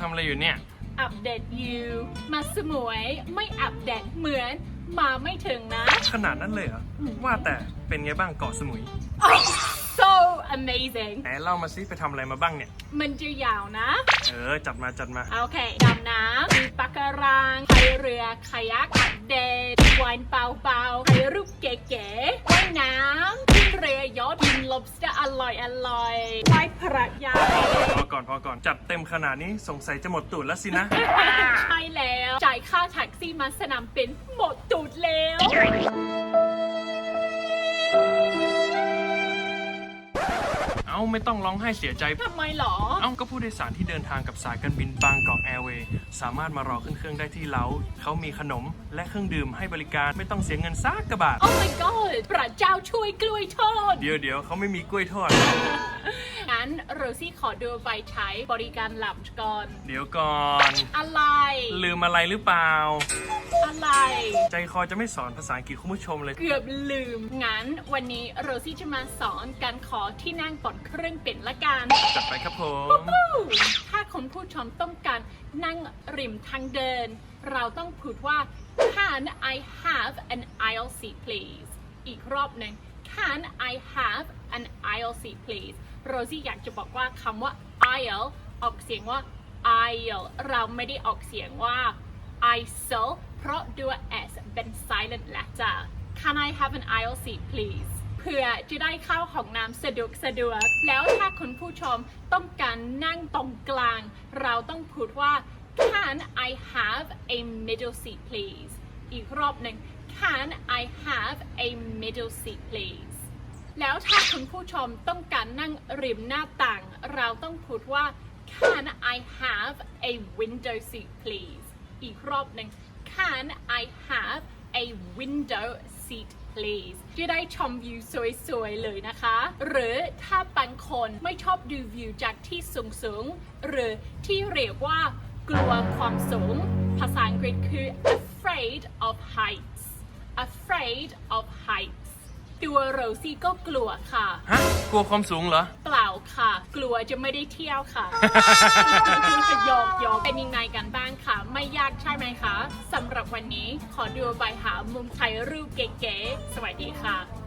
ทำอะไรอยู่เนี่ย อัปเดตยูมาสมวยไม่อัปเดตเหมือนมาไม่ถึงนะ ขนาดนั้นเลยเหรอ ว่าแต่เป็นไงบ้างเกาะสมุย so amazing ไหนเล่ามาซิไปทำอะไรมาบ้างเนี่ย มันจะยาวนะ เออ จัดมาจัดมา โอเคดำน้ำมีปะการังพายเรือ คายักอัปเดตวานเปล่าๆถ่ายรูปเก๋ๆ lobster อร่อยอร่อยไหว้พระยาพอก่อนพอก่อนจัดเต็มขนาดนี้สงสัยจะหมดตูดแล้วสินะ ใช่แล้ว จ่ายค่าแท็กซี่มาสนามบินหมดตูดแล้ว เอ้าไม่ต้องร้องไห้เสียใจ ทำไมหรอ เอ้าก็ผู้โดยสารที่เดินทางกับสายการบินบางกอกแอร์เวย์สามารถมารอขึ้นเครื่องได้ที่เล้าเขามีขนมและเครื่องดื่มให้บริการไม่ต้องเสียเงินซักกระบาท Oh my god พระเจ้าช่วยกล้วยทอด เดี๋ยวเดี๋ยวเขาไม่มีกล้วยทอด งั้นโรซี่ขอดูใบใช้บริการหลับก่อน เดี๋ยวก่อน อะไร ลืมอะไรหรือเปล่า อะไร ใจคอจะไม่สอนภาษาอังกฤษคุณผู้ชมเลย เกือบลืม งั้นวันนี้โรซี่จะมาสอนการขอที่นั่งก่อนเครื่องบินละกันจัดไปครับผม ถ้าคุณผู้ชมต้องการนั่งริมทางเดิน เราต้องพูดว่า Can I have an aisle seat please อีกรอบหนึ่ง Can I have an aisle seat please โรซี่อยากจะบอกว่าคำว่า aisle ออกเสียงว่า aisle เราไม่ได้ออกเสียงว่า aisle เพราะด้วย s เป็น silent letter Can I have an aisle seat please เพื่อจะได้เข้าห้องน้ำสะดวกสะดวก แล้วถ้าคุณผู้ชมต้องการนั่งตรงกลาง เราต้องพูดว่า Can I have a middle seat please อีกรอบหนึ่ง Can I have a middle seat please แล้วถ้าคุณผู้ชมต้องการนั่งริมหน้าต่าง เราต้องพูดว่า Can I have a window seat please อีกรอบหนึ่ง Can I have a window seat please จะได้ชมวิวสวยๆเลยนะคะ หรือถ้าบางคนไม่ชอบดูวิวจากที่สูงๆ หรือที่เรียกว่ากลัวความสูง ภาษาอังกฤษคือ afraid of heights afraid of heights ตัวโรซี่ก็กลัวค่ะ ฮะ กลัวความสูงเหรอ เปล่า ค่ะ กลัวจะไม่ได้เที่ยวค่ะหยอกหยอกเป็นยังไงกันบ้างค่ะ ไม่ยากใช่ไหมคะสำหรับวันนี้ขอดูใบหามุมถ่ายรูปเก๋ๆสวัสดีค่ะ